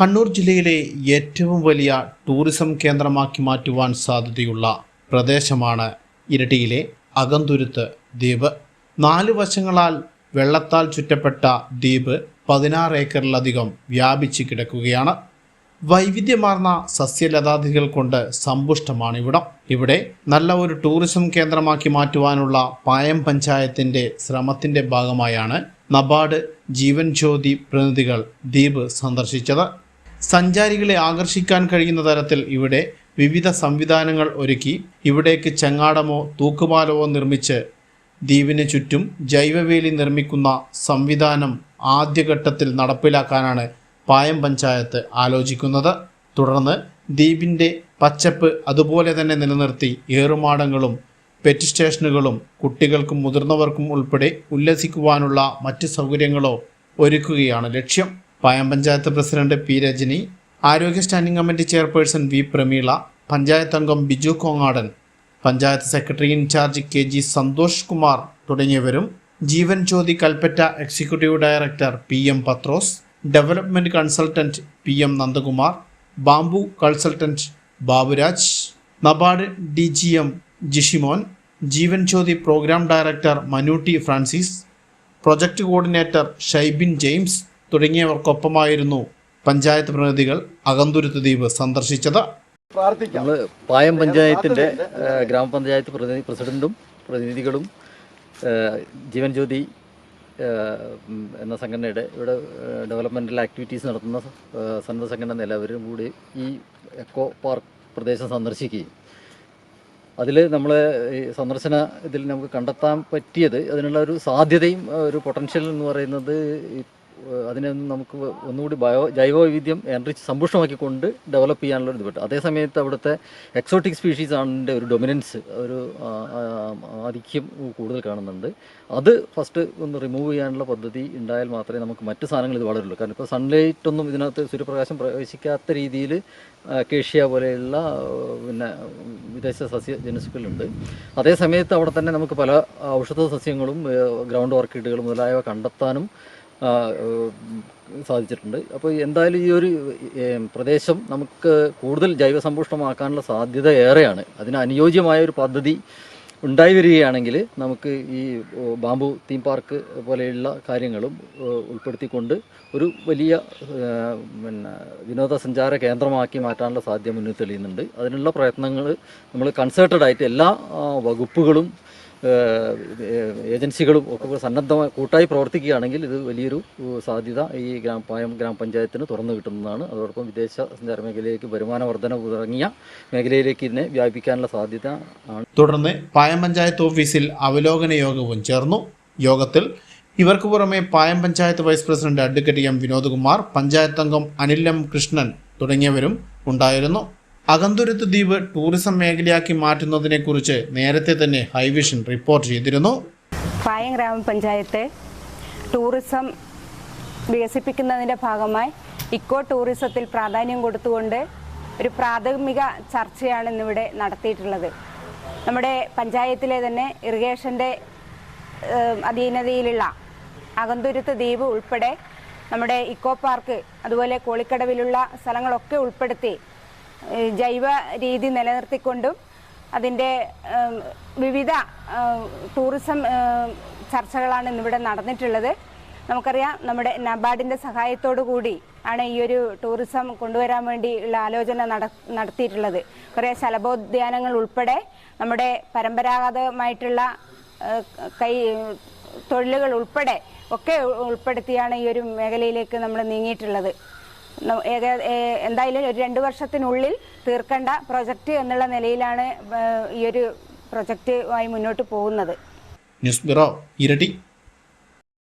കണ്ണൂർ ജില്ലയിലെ ഏറ്റവും വലിയ ടൂറിസം കേന്ദ്രമാക്കി മാറ്റുവാൻ സാധ്യതയുള്ള പ്രദേശമാണ് ഇരട്ടിയിലെ അകന്തുരുത്ത് ദ്വീപ്. നാല് വശങ്ങളാൽ വെള്ളത്താൽ ചുറ്റപ്പെട്ട ദ്വീപ് പതിനാറ് ഏക്കറിലധികം വ്യാപിച്ച് കിടക്കുകയാണ്. വൈവിധ്യമാർന്ന സസ്യലതാദികൾ കൊണ്ട് സമ്പുഷ്ടമാണ് ഇവിടം ഇവിടെ നല്ല ഒരു ടൂറിസം കേന്ദ്രമാക്കി മാറ്റുവാനുള്ള പായം പഞ്ചായത്തിന്റെ ശ്രമത്തിന്റെ ഭാഗമായാണ് നബാർഡ് ജീവൻ ജ്യോതി പ്രതിനിധികൾ ദ്വീപ് സന്ദർശിച്ചത്. സഞ്ചാരികളെ ആകർഷിക്കാൻ കഴിയുന്ന തരത്തിൽ ഇവിടെ വിവിധ സംവിധാനങ്ങൾ ഒരുക്കി ഇവിടേക്ക് ചങ്ങാടമോ തൂക്കുപാലമോ നിർമ്മിച്ച് ദ്വീപിന് ചുറ്റും ജൈവവേലി നിർമ്മിക്കുന്ന സംവിധാനം ആദ്യഘട്ടത്തിൽ നടപ്പിലാക്കാനാണ് പായം പഞ്ചായത്ത് ആലോചിക്കുന്നത്. തുടർന്ന് ദ്വീപിന്റെ പച്ചപ്പ് അതുപോലെ തന്നെ നിലനിർത്തി ഏറുമാടങ്ങളും പെറ്റ് സ്റ്റേഷനുകളും കുട്ടികൾക്കും മുതിർന്നവർക്കും ഉൾപ്പെടെ ഉല്ലസിക്കുവാനുള്ള മറ്റ് സൗകര്യങ്ങളോ ഒരുക്കുകയാണ് ലക്ഷ്യം. പായം പഞ്ചായത്ത് പ്രസിഡന്റ് പി രജനി ആരോഗ്യ standing committee chairperson V Pramila panchayat അംഗം Biju Kongadan panchayat secretary in charge K G Santhosh Kumar തുടങ്ങിയവരും Jeevan Jyothi Kalpetta executive director P M Pathrose development consultant P M Nandakumar bamboo consultant Baburaj NABARD D G M Jishimon Jeevan Jyothi programme director Manutty Francis project coordinator Shaibin James തുടങ്ങിയവർക്കൊപ്പമായിരുന്നു panchayat പ്രതിനിധികൾ അകന്തുരുത്ത് ദ്വീപ് സന്ദർശിച്ചത്. നമ്മൾ പായം പഞ്ചായത്തിന്റെ ഗ്രാമപഞ്ചായത്ത് പ്രതിനിധി പ്രസിഡന്റും പ്രതിനിധികളും ജീവൻ ജ്യോതി എന്ന സംഘടനയുടെ ഇവിടെ ഡെവലപ്മെന്റൽ ആക്ടിവിറ്റീസ് നടത്തുന്ന സന്നദ്ധ സംഘടന എല്ലാവരും കൂടി ഈ എക്കോ പാർക്ക് പ്രദേശം സന്ദർശിക്കുകയും. അതിൽ നമ്മൾ ഈ സന്ദർശന ഇതിൽ നമുക്ക് കണ്ടെത്താൻ പറ്റിയത് അതിനുള്ള ഒരു സാധ്യതയും ഒരു പൊട്ടൻഷ്യൽ എന്ന് പറയുന്നത് അതിനെ നമുക്ക് ഒന്നുകൂടി ബയോ ജൈവവൈവിധ്യം എൻറിച്ച് സമ്പുഷ്ടമാക്കിക്കൊണ്ട് ഡെവലപ്പ് ചെയ്യാനുള്ള ഒരു പറ്റും. അതേ സമയത്ത് അവിടുത്തെ എക്സോട്ടിക് സ്പീഷീസ് ആണ് ഒരു ഡൊമിനൻസ് ഒരു ആധിക്യം കൂടുതൽ കാണുന്നുണ്ട്. അത് ഫസ്റ്റ് ഒന്ന് റിമൂവ് ചെയ്യാനുള്ള പദ്ധതി ഉണ്ടായാൽ മാത്രമേ നമുക്ക് മറ്റു സാധനങ്ങൾ ഇത് വളരുള്ളൂ. കാരണം ഇപ്പോൾ സൺലൈറ്റ് ഒന്നും ഇതിനകത്ത് സൂര്യപ്രകാശം പ്രവേശിക്കാത്ത രീതിയിൽ കേഷ്യ പോലെയുള്ള പിന്നെ വിദേശ സസ്യ ജനുസുക്കളുണ്ട് അതേസമയത്ത് അവിടെ തന്നെ നമുക്ക് പല ഔഷധ സസ്യങ്ങളും ഗ്രൗണ്ട് ഓർക്കിഡുകളും മുതലായവ കണ്ടെത്താനും സാധിച്ചിട്ടുണ്ട്. അപ്പോൾ എന്തായാലും ഈ ഒരു പ്രദേശം നമുക്ക് കൂടുതൽ ജൈവസമ്പുഷ്ടമാക്കാനുള്ള സാധ്യത ഏറെയാണ്. അതിന് അനുയോജ്യമായ ഒരു പദ്ധതി ഉണ്ടായി വരികയാണെങ്കിൽ നമുക്ക് ഈ ബാമ്പു തീം പാർക്ക് പോലെയുള്ള കാര്യങ്ങളും ഉൾപ്പെടുത്തിക്കൊണ്ട് ഒരു വലിയ പിന്നെ വിനോദസഞ്ചാര കേന്ദ്രമാക്കി മാറ്റാനുള്ള സാധ്യത മുന്നിൽ തെളിയുന്നുണ്ട്. അതിനുള്ള പ്രയത്നങ്ങൾ നമ്മൾ കൺസേർട്ടഡ് ആയിട്ട് എല്ലാ വകുപ്പുകളും ഏജൻസികളും ഒക്കെ സന്നദ്ധമായി കൂട്ടായി പ്രവർത്തിക്കുകയാണെങ്കിൽ ഇത് വലിയൊരു സാധ്യത ഈ ഗ്രാമപായം ഗ്രാമപഞ്ചായത്തിന് തുറന്നു കിട്ടുന്നതാണ്. അതോടൊപ്പം വിദേശ സഞ്ചാര മേഖലയിലേക്ക് വരുമാന വർധന തുടങ്ങിയ മേഖലയിലേക്ക് ഇതിനെ വ്യാപിക്കാനുള്ള സാധ്യത ആണ്. തുടർന്ന് പായം പഞ്ചായത്ത് ഓഫീസിൽ അവലോകന യോഗവും ചേർന്നു. യോഗത്തിൽ ഇവർക്ക് പുറമെ Payam panchayat vice president advocate M Vinodkumar panchayat അംഗം അനിൽ എം കൃഷ്ണൻ തുടങ്ങിയവരും ഉണ്ടായിരുന്നു. അകന്തുരുത്ത് ദ്വീപ് ടൂറിസം മേഖലയാക്കി മാറ്റുന്നതിനെക്കുറിച്ച് നേരത്തെ തന്നെ ഹൈവിഷൻ റിപ്പോർട്ട് ചെയ്തിരുന്നു. പായം ഗ്രാമപഞ്ചായത്ത് ടൂറിസം വികസിപ്പിക്കുന്നതിന്റെ ഭാഗമായി ഇക്കോ ടൂറിസത്തിൽ പ്രാധാന്യം കൊടുത്തുകൊണ്ട് ഒരു പ്രാഥമിക ചർച്ചയാണ് ഇന്നിവിടെ നടത്തിയിട്ടുള്ളത്. നമ്മുടെ പഞ്ചായത്തിലെ തന്നെ ഇറിഗേഷന്റെ അധീനതയിലുള്ള അകന്തുരുത്ത് ദ്വീപ് ഉൾപ്പെടെ നമ്മുടെ ഇക്കോ പാർക്ക് അതുപോലെ കോളിക്കടവിലുള്ള സ്ഥലങ്ങളൊക്കെ ഉൾപ്പെടുത്തി ജൈവ രീതി നിലനിർത്തിക്കൊണ്ടും അതിന്റെ വിവിധ ടൂറിസം ചർച്ചകളാണ് ഇന്നിവിടെ നടന്നിട്ടുള്ളത്. നമുക്കറിയാം നമ്മുടെ നബാർഡിന്റെ സഹായത്തോടു കൂടി ആണ് ഈ ഒരു ടൂറിസം കൊണ്ടുവരാൻ വേണ്ടി ഉള്ള ആലോചന നട നടത്തിയിട്ടുള്ളത്. കുറേ ശലഭോദ്യാനങ്ങൾ ഉൾപ്പെടെ നമ്മുടെ പരമ്പരാഗതമായിട്ടുള്ള കൈ തൊഴിലുകൾ ഉൾപ്പെടെ ഒക്കെ ഉൾപ്പെടുത്തിയാണ് ഈ ഒരു മേഖലയിലേക്ക് നമ്മൾ നീങ്ങിയിട്ടുള്ളത്. എന്തായാലും ഒരു രണ്ട് വർഷത്തിനുള്ളിൽ തീർക്കേണ്ട പ്രൊജക്റ്റ് എന്നുള്ള നിലയിലാണ് ഈ ഒരു പ്രൊജക്റ്റുമായി മുന്നോട്ട് പോകുന്നത്. ന്യൂസ് ബ്യൂറോ ഇരട്ടി